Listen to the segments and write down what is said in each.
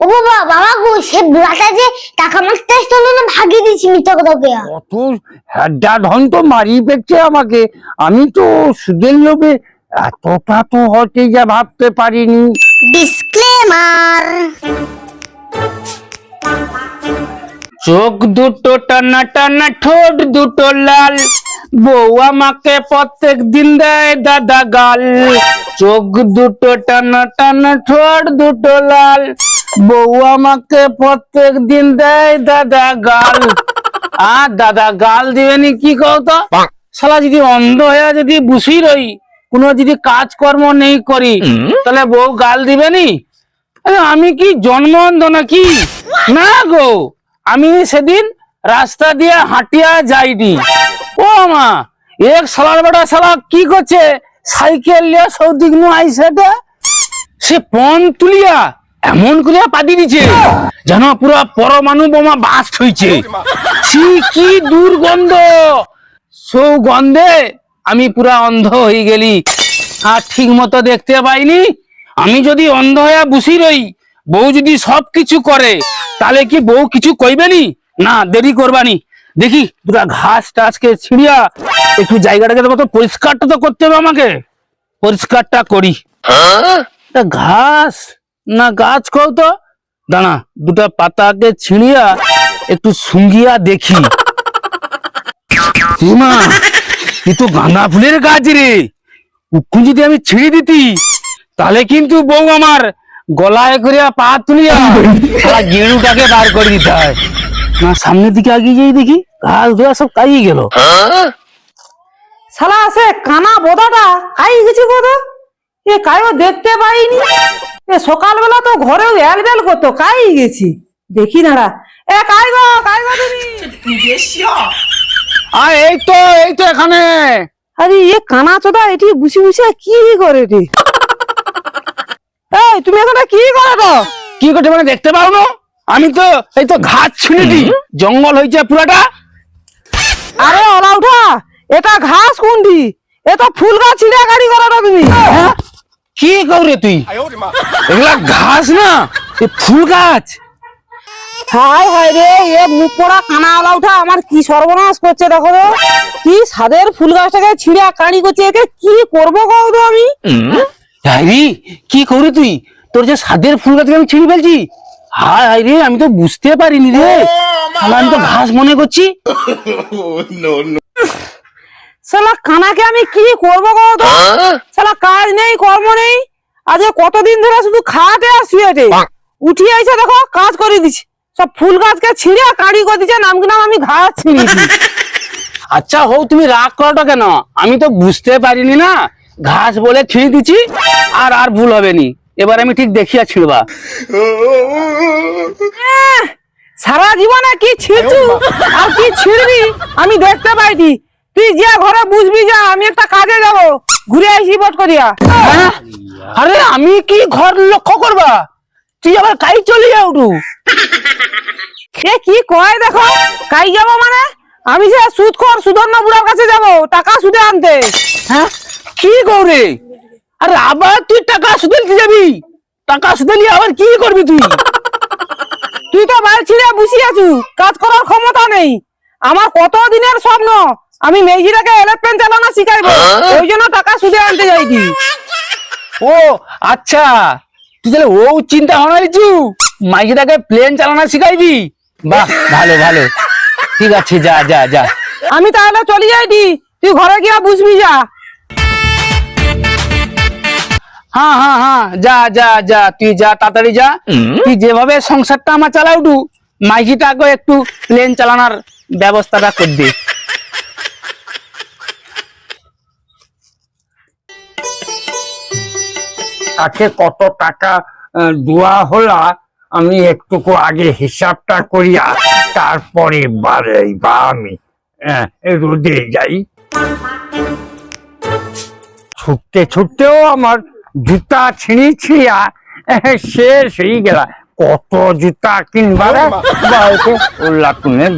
ও বাবা বাবা গো সে বুড়াটা যে টাকা মারতে আসতো না ভাগিয়ে দিয়েছি মিথ্যা কথা ধন তো মারিয়ে আমাকে। আমি তো সুদের লোভে এতটা তো হতে যা ভাবতে পারিনি। ডিসক্লেমার চোখ দুটো টানা টানা ঠোঁট দুটো লাল। বউ আমাকে প্রত্যেক দিন দেয় দাদা গাল। চোখ দুটো টানা টানা ঠোঁট দুটো লাল। বউ আমাকে প্রত্যেক দিন দেয় দাদা গাল। আর দাদা গাল দিবেনি কি কত শালা যদি অন্ধ হয়ে যদি বুঝি রই কোনো যদি কাজকর্ম নেই করি তাহলে বউ গাল দিবেনি আরে আমি কি জন্ম অন্ধ নাকি? না গো। আমি সেদিন রাস্তা দিয়ে হাঁটিয়া যাইনি। ও মা, এক সালার বেটা সালা কি করছে? সাইকেল নিয়ে সৌদিক নু আইসেটা সে পন তুলিয়া এমন করিয়া পাদি দিছে, যেন পুরা পরমাণু বোমা বাস্ট হইছে। ছি কি দুর্গন্ধ। সৌগন্ধে আমি পুরা অন্ধ হয়ে গেলি। আর ঠিক মতো দেখতে পাইনি। আমি যদি অন্ধ হয়ে বসি রই বউ যদি সব কিছু করে, তাহলে কি বউ কিছু কইবেনি? না, দেরি করবানি। দেখি পুরা ঘাস টাসকে ছিড়িয়া একটু জায়গাটাকে তো পরিষ্কারটা তো করতে হবে আমাকে। পরিষ্কারটা করি। ঘাস? না, গাছ কও তো। দাঁড়া, দুটা পাতাকে ছিঁড়িয়া একটু সুঙ্গিয়া দেখি। মা? এ তো গাঁদা ফুলের গাছ রে? উক্ষু যদি আমি ছিঁড়ে দিতি, তাহলে কিন্তু বউ আমার গলায় করিয়া পা তুলিয়া সারা গেরুটাকে বার করে দিতে হয়। না সামনের দিকে আগিয়ে যাই দেখি ঘাস ধোয়া সব কাইয়ে গেল। শালা আছে কানা বোদাটা কাই গেছে বোধ এ কাইও দেখতে পাইনি। এ সকালবেলা তো ঘরেও এলবেল করতো কাই গেছি? দেখি না এ কাই গো কাই গো তুমি? আর এই তো এই তো এখানে। আরে এ কানা চোদা এটি বুসি বুসি কি করে রে? এই তুমি এখানে কি করে কি করতে মানে দেখতে পাও না? আমি তো এই তো ঘাস ছিঁড়ে দিই। জঙ্গল হয়েছে পুরাটা। আরে ওলা উঠা এটা ঘাস কোনটি এ তো ফুল গাছ ছিঁড়ে গাড়ি করে না তুমি? হ্যাঁ? কি করে তুই? এগুলা ঘাস না এ ফুল গাছ। হাই হাই রে এ মুখ পোড়া কানা ওলা উঠা আমার কি সর্বনাশ করছে দেখো কি সাদের ফুল গাছটাকে ছিঁড়ে কাড়ি করছে একে কি করব কও তো আমি? হাইরি কি করি তুই? তোর যে সাদের ফুল গাছকে আমি ছিঁড়ে ফেলছি? হায় হায় রে আমি তো বুঝতে পারিনি রে। শালা, আমি তো ঘাস মনে করছি। শালা কানাকে আমি কি করব কও তো? শালা কাজ নেই কর্ম নেই। আজ এ কতদিন ধরে শুধু খাটে আর শুয়েটে উঠিয়ে আইছে দেখো কাজ করে দিচ্ছে সব ফুল গাছকে ছিঁড়ে আর কাড়ি করে দিচ্ছে নাম কি নাম আমি ঘাস ছিঁড়েছি। আচ্ছা হও তুমি রাগ করোটা কেন? আমি তো বুঝতে পারিনি না। ঘাস বলে ছিঁড়ে দিচ্ছি আর আর ভুল হবে নি এবার আমি ঠিক দেখিয়া ছিঁড়বা। সারা জীবনে কি ছিঁড়ছু আর কি ছিঁড়বি? আমি দেখতে পাইনি। তুই যে ঘরে বুঝবি যা আমি একটা কাজে যাব। ঘুরে আইসি বট করিয়া। হ্যাঁ? আরে আমি কি ঘর লক্ষ্য করবা? তুই আবার কাই চলে যা উঠু? এ কি কয় দেখো? কাই যাব মানে? আমি যে সুদ কর সুধর্ণ বুড়ার কাছে যাব টাকা সুদে আনতে। হ্যাঁ? কি গৌরে? আরে আবার তুই টাকা সুদে নিতে যাবি? টাকা সুদে নিয়ে আবার কি করবি তুই? তুই তো বাড়ি ছিঁড়ে বসে আছু কাজ করার ক্ষমতা নেই। আমার কত দিনের স্বপ্ন? আমি মেজিটাকে এরোপ্লেন চালানো শিখাইবো। ওই জন্য টাকা সুদে আনতে যাইছি ও আচ্ছা। তুই তাহলে ও চিন্তা দিচ্ছু মাইকিটাকে প্লেন চালানো শিখাইবি? বাহ ভালো ভালো। ঠিক আছে যা যা যা। আমি তাহলে চলে যাইছি তুই ঘরে গিয়া বুঝবি যা। হ্যাঁ হ্যাঁ হ্যাঁ যা যা যা তুই যা তাড়াতাড়ি যা। তুই যেভাবে সংসারটা আমার চালা উঠু মাইকিটাকে একটু প্লেন চালানোর ব্যবস্থাটা করে দে। তাকে কত টাকা দেওয়া হলা আমি একটুকু আগে হিসাবটা করিয়া তারপরে বাড়াই বা আমি আহ, রোদে যাই। ছুটতে ছুটতেও আমার জুতা ছিঁড়ি ছিঁড়িয়া শেষ হয়ে গেল। কত জুতা কিনবার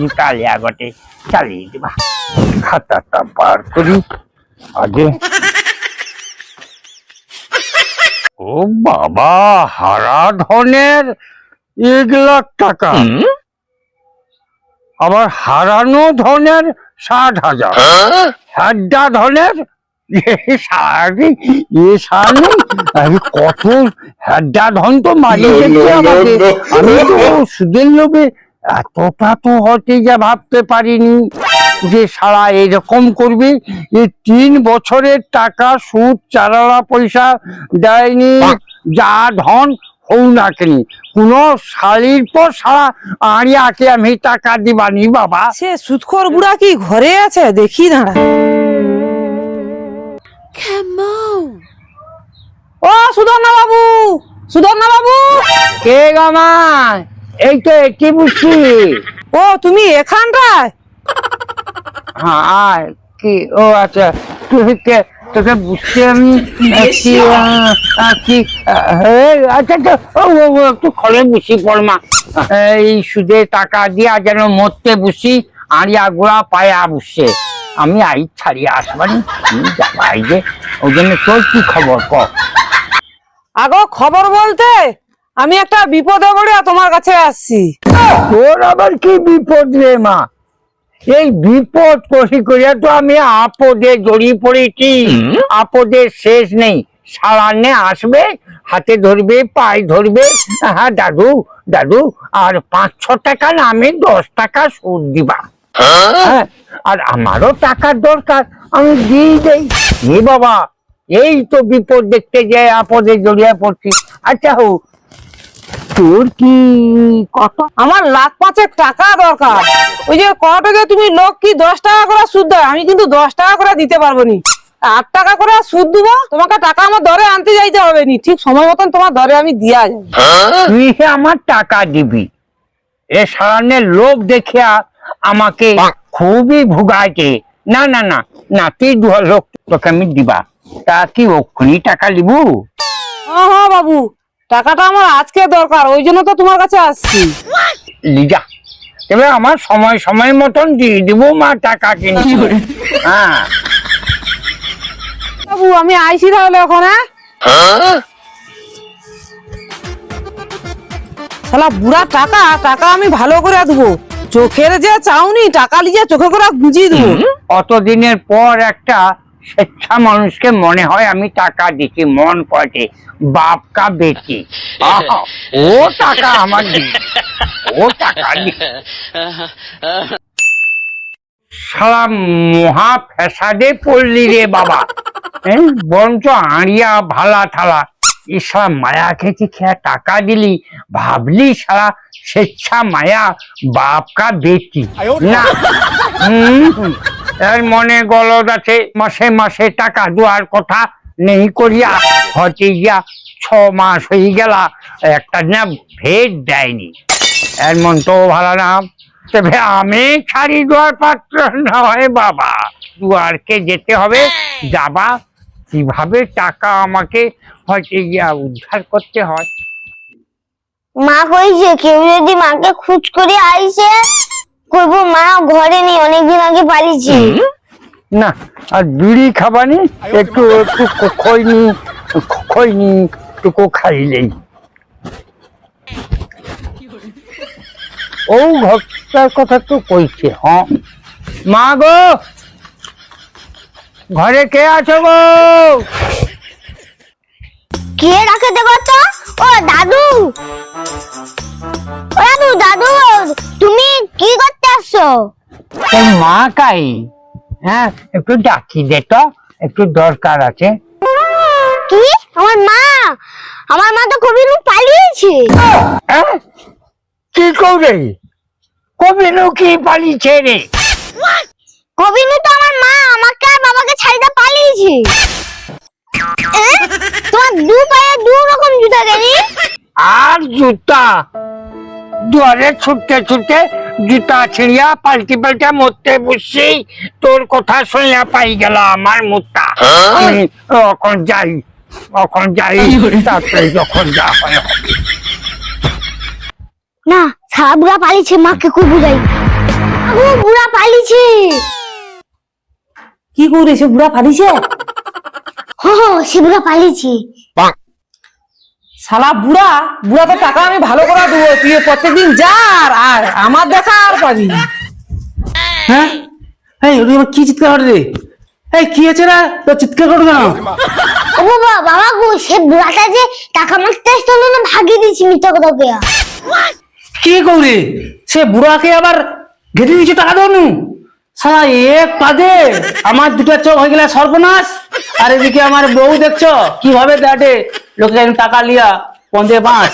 জুতা লিয়া গটে চালিয়ে দিবা। খাতাটা বার করি। আগে। ও বাবা হারা ধনের এক লাখ টাকা। আবার হারানো ধনের ষাট হাজার। হাড্ডা ধনের এ এ সারি আমি কত হাড্ডা ধন তো মারি আমাকে। আমি তো সুদের লোভে এতটা তো হতে যা ভাবতে পারিনি যে সারা এরকম করবে। এই তিন বছরের টাকা সুদ চারালা পয়সা দেয়নি যা ধন হও না কেন। কোন শালির পর সারা আড়িয়াকে আমি টাকা দিবানি বাবা। সে সুৎখর বুড়া কি ঘরে আছে? দেখি দাঁড়া। ও সুধর্ণা বাবু সুধর্ণা বাবু কে গামা এই তো একটি বুঝছি ও তুমি এখানটায়? হ্যাঁ আয়। কি? ও আচ্ছা। তুই কে? তোকে বুঝতে আমি কি আচ্ছা আচ্ছা, ও ও, ও, একটু খড়ে বুঝি পড়মা এই সুদে টাকা দিয়া যেন মরতে বুঝি আড়িয়া গোড়া পায়া বুঝছে আমি আই ছাড়িয়ে আসবানি আমি যাবাই যে ওই জন্য তোর কি খবর ক? আগো খবর বলতে আমি একটা বিপদে পড়ে তোমার কাছে আসছি। তোর আবার কি বিপদ রে মা? এই বিপদ করি করিয়া তো আমি আপদে জড়িয়ে পড়েছি। আপদের শেষ নেই। সারান্নে আসবে হাতে ধরবে পায়ে ধরবে। হ্যাঁ দাদু দাদু আর পাঁচ ছ টাকা না আমি দশ টাকা সুদ দিবা। হ্যাঁ আর আমারও টাকার দরকার। আমি দিয়ে দেই। এ বাবা এই তো বিপদ দেখতে যে আপদে জড়িয়ে পড়ছি। আচ্ছা হো তোর কি কত? আমার লাখ পাঁচেক টাকা দরকার। ওই যে কটাকে তুমি লোক কি দশ টাকা করে সুদ দেয়? আমি কিন্তু দশ টাকা করে দিতে পারব নি। আট টাকা করে সুদ দেবো? তোমাকে টাকা আমার দরে আনতে যাইতে হবে নি। ঠিক সময় মতন তোমার দরে আমি দিয়া যাব। তুই আমার টাকা দিবি। এ সারানে লোক দেখিয়া আমাকে খুবই ভুগাইছে না না না না তুই দু লোক তোকে আমি দিবা। তা কি ওক্ষুনি টাকা লিবু? হ্যাঁ হ্যাঁ বাবু টাকাটা আমার আজকে দরকার ওই জন্য তো তোমার কাছে আসছি। লিজা এবার আমার সময় সময় মতন দিয়ে দিব মা টাকা কিন্তু। হ্যাঁ। বাবু আমি আইছি তাহলে ওখানে। শালা বুড়া টাকা টাকা আমি ভালো করে দেবো। চোখের যে চাউনি, টাকা লিজে চোখে করে বুঝিয়ে দেবো। অতদিনের পর একটা স্বেচ্ছা মানুষকে মনে হয় আমি টাকা দিচ্ছি, মন পড়ে বাপ কা বেটি ও টাকা আমার। ও টাকা। সারা মহা ফেসাদে পড়লি রে বাবা। বরঞ্চ আড়িয়া, ভালা, থালা। এ সারা মায়া খেতে খেয়া টাকা দিলি। ভাবলি সারা স্বেচ্ছা মায়া বাপ কা বেটি না। এর মনে গলদ আছে মাসে মাসে টাকা দেওয়ার কথা নেই করিয়া হতে গিয়া ছ মাস হয়ে গেলা একটা না ভেদ দেয়নি। এর মন তো ভালো না। তবে আমি ছাড়ি দেওয়ার পাত্র নয় বাবা। দুয়ারকে যেতে হবে যাবা। কীভাবে টাকা আমাকে হয়তো গিয়া উদ্ধার করতে হয়? মা কইছে কেউ যদি মাকে খুঁজ করে আইছে কইবো মা ঘরে নেই অনেকদিন আগে পালিয়েছে। না আর বিড়ি খাবানি একটু একটু খ- খৈনি খ- খৈনি একটু খাইলেই। ও ঘরটার কথা তো কইছে হ্যাঁ। মা গো ঘরে কে আছো গো? কে রাখে দেবো তো? ও দাদু। কি করতে আসছো? তোর মা কাই? হ্যাঁ একটু ডাকি দে তো একটু দরকার আছে। কি? আমার মা? আমার মা তো কবির পালিয়েছে। হ্যাঁ? কি করে কবিনু কি পালিছে রে? কবিনু তো আমার মা আমাকে আর বাবাকে ছাড়িয়ে পালিয়েছে? তোমার দু পায়ে দু রকম জুতা কেন আর জুতা? দুয়ারে ছুটতে ছুটতে জুতা ছিঁড়িয়া পাল্টি পাল্টা মরতে বসছি। তোর কথা শুনিয়া পাই গেল আমার মুখটা। আমি এখন যাই এখন যাই তারপরে যখন যা হয় না সারা বুড়া পালিয়েছে মাকে খুব বুঝাই। ও বুড়া পালিয়েছে কি করেছে বুড়া ফাটিছে হো হো সে বুড়া পালিয়েছে শালা বুড়া বুড়া তো টাকা আমি ভালো করে দেবো তুই প্রত্যেকদিন যা আর আমার দেখা আর পাবি হ্যাঁ? এই কি চিৎকার করে রে? এই কি আছে রে? তো চিৎকার করো কেন ও বাবা বাবা গো সে বুড়াটা যে টাকা মারতে আসতো না ভাগিয়ে দিয়েছি মিথ্যা কথা কে কি করি সে বুড়াকে আবার ঘেটে দিয়েছে টাকা দেবো নু? সারা এক কাঁদে আমার দুটো চোখ হয়ে গেলে সর্বনাশ। আর এদিকে আমার বউ দেখছ কীভাবে দাঁড়ে লোকে টাকা লিয়া পন্দে বাঁশ